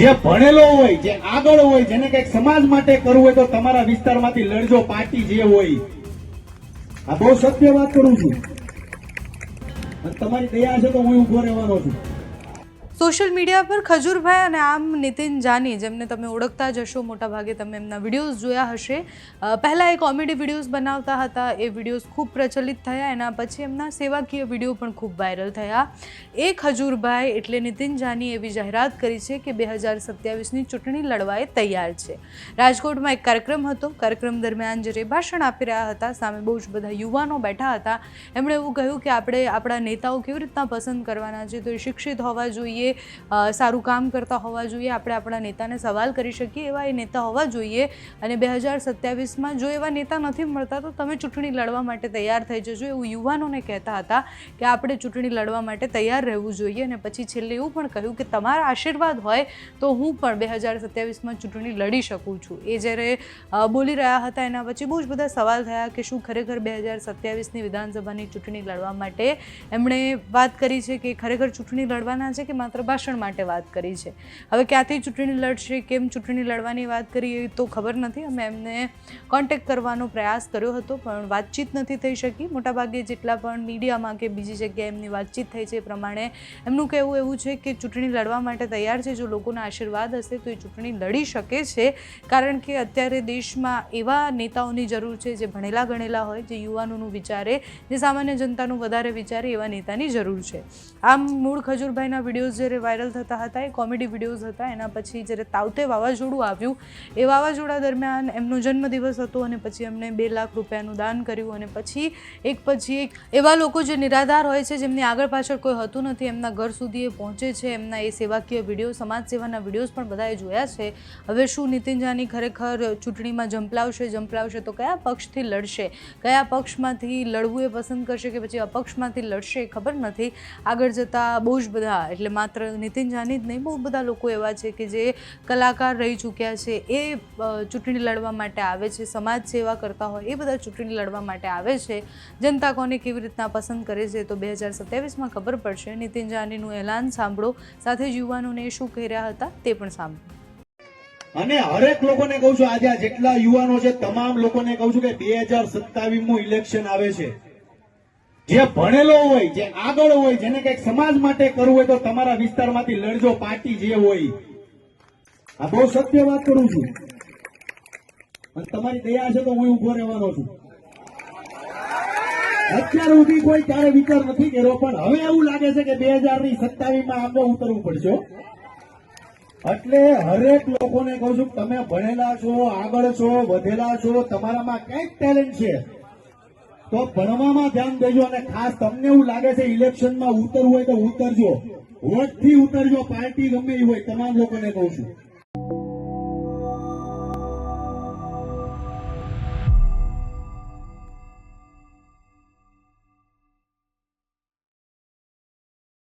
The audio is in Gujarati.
જે ભણેલો હોય, જે આગળ હોય, જેને કંઈક સમાજ માટે કરવું હોય તો તમારા વિસ્તારમાંથી લડજો, પાર્ટી જે હોય. આ બહુ સત્ય વાત કરું છું. તમારી દયા છે તો હું ઊભો રહેવાનો છું. સોશિયલ મીડિયા પર ખજૂરભાઈ અને આમ નીતિન જાની, જેમને તમે ઓળખતા જ હશો, મોટાભાગે તમે એમના વિડીયોઝ જોયા હશે. પહેલાં એ કોમેડી વિડીયોઝ બનાવતા હતા, એ વિડીયોઝ ખૂબ પ્રચલિત થયા, એના પછી એમના સેવાકીય વીડિયો પણ ખૂબ વાયરલ થયા. એ ખજૂરભાઈ એટલે નીતિન જાની એવી જાહેરાત કરી છે કે બે હજાર સત્યાવીસની ચૂંટણી લડવા એ તૈયાર છે. રાજકોટમાં એક કાર્યક્રમ હતો, કાર્યક્રમ દરમિયાન જ્યારે ભાષણ આપી રહ્યા હતા, સામે બહુ જ બધા યુવાનો બેઠા હતા. એમણે એવું કહ્યું કે આપણે આપણા નેતાઓ કેવી રીતના પસંદ કરવાના છે, તો એ શિક્ષિત હોવા જોઈએ સારું કામ કરતા હોવા જોઈએ, આપણે આપણા નેતાને સવાલ કરી શકીએ એવા એ નેતા હોવા જોઈએ. અને બે હજાર સત્યાવીસમાં જો એવા નેતા નથી મળતા, તો તમે ચૂંટણી લડવા માટે તૈયાર થઈ જજો, એવું યુવાનોને કહેતા હતા કે આપણે ચૂંટણી લડવા માટે તૈયાર રહેવું જોઈએ. અને પછી છેલ્લે એવું પણ કહ્યું કે તમારા આશીર્વાદ હોય, તો હું પણ બે હજાર સત્યાવીસમાં ચૂંટણી લડી શકું છું. એ જ્યારે બોલી રહ્યા હતા, એના પછી બહુ જ બધા સવાલ થયા કે શું ખરેખર બે હજાર સત્યાવીસની વિધાનસભાની ચૂંટણી લડવા માટે એમણે વાત કરી છે કે ખરેખર ચૂંટણી લડવાના છે કે માત્ર ભાષણ માટે વાત કરી છે. હવે ક્યાંથી ચૂંટણી લડશે, કેમ ચૂંટણી લડવાની વાત કરી તો ખબર નથી. અમે એમને કોન્ટેક્ટ કરવાનો પ્રયાસ કર્યો હતો, પણ વાતચીત નથી થઈ શકી. મોટાભાગે જેટલા પણ મીડિયામાં કે બીજી જગ્યાએ એમની વાતચીત થઈ છે એ પ્રમાણે એમનું કહેવું એવું છે કે ચૂંટણી લડવા માટે તૈયાર છે. જો લોકોના આશીર્વાદ હશે તો એ ચૂંટણી લડી શકે છે. કારણ કે અત્યારે દેશમાં એવા નેતાઓની જરૂર છે જે ભણેલા ગણેલા હોય, જે યુવાનોનું વિચારે, જે સામાન્ય જનતાનું વધારે વિચારે એવા નેતાની જરૂર છે. આમ મૂળ ખજૂરભાઈના વિડીયોઝ જ્યારે વાયરલ થતા હતા, એ કોમેડી વિડીયોઝ હતા, એના પછી જ્યારે તાવતે વાવાઝોડું આવ્યું, એ વાવાઝોડા દરમિયાન એમનો જન્મદિવસ હતો અને પછી એમને બે લાખ રૂપિયાનું દાન કર્યું અને પછી એક પછી એક એવા લોકો જે નિરાધાર હોય છે, જેમની આગળ પાછળ કોઈ હતું નથી, એમના ઘર સુધી એ પહોંચે છે, એમના એ સેવાકીય વીડિયો, સમાજ સેવાના વિડીયોઝ પણ બધાએ જોયા છે. હવે શું નીતિન જાની ખરેખર ચૂંટણીમાં જંપલાવશે જંપલાવશે તો કયા પક્ષથી લડશે? કયા પક્ષમાંથી લડવું એ પસંદ કરશે કે પછી અપક્ષમાંથી લડશે એ ખબર નથી. આગળ જતાં બહુ જ બધા, એટલે માત્ર નીતિન જાની જ નહીં, બહુ બધા લોકો એવા છે કે જે કલાકાર રહી ચૂક્યા છે, એ ચૂંટણી લડવા માટે આવે છે, સમાજ સેવા કરતા હોય, એ બધા ચૂંટણી લડવા માટે આવે છે. જનતા કોને કેવી રીતના પસંદ કરે છે તો બે હજાર સત્યાવીસમાં ખબર પડશે. નીતિન જાનીનું એલાન સાંભળો. સાથે જ યુવાનોને શું કહી રહ્યા હતા તે પણ સાંભળો. અને હરેક લોકોને કહું છું, આજે જેટલા યુવાનો છે, તમામ લોકોને કહું છું કે બે હજાર સત્તાવીસ ઇલેક્શન આવે છે. જે ભણેલો હોય, જે આગળ હોય, જેને કંઈક સમાજ માટે કરવું હોય તો તમારા વિસ્તારમાંથી લડજો, પાર્ટી જે હોય. આ બહુ સત્ય વાત કરું છું. અને તમારી દયા છે તો હું ઊભો રહેવાનો છું. અત્યાર સુધી કોઈ ક્યારે વિચાર નથી કર્યો, પણ હવે એવું લાગે છે કે બે હજારની સત્તાવીસમાં આમને ઉતરવું પડશે. એટલે હરેક લોકોને કહું છું તમે ભણેલા છો, આગળ છો, વધેલા છો, તમારામાં કંઈક ટેલેન્ટ છે. તો ભણવામાં ધ્યાન દેજો અને ખાસ તમને એવું લાગે છે ઇલેક્શનમાં ઉતરવું હોય તો ઉતરજો. વોટથી ઉતરજો, પાર્ટી ગમે એ હોય, તમામ લોકોને કહું છું.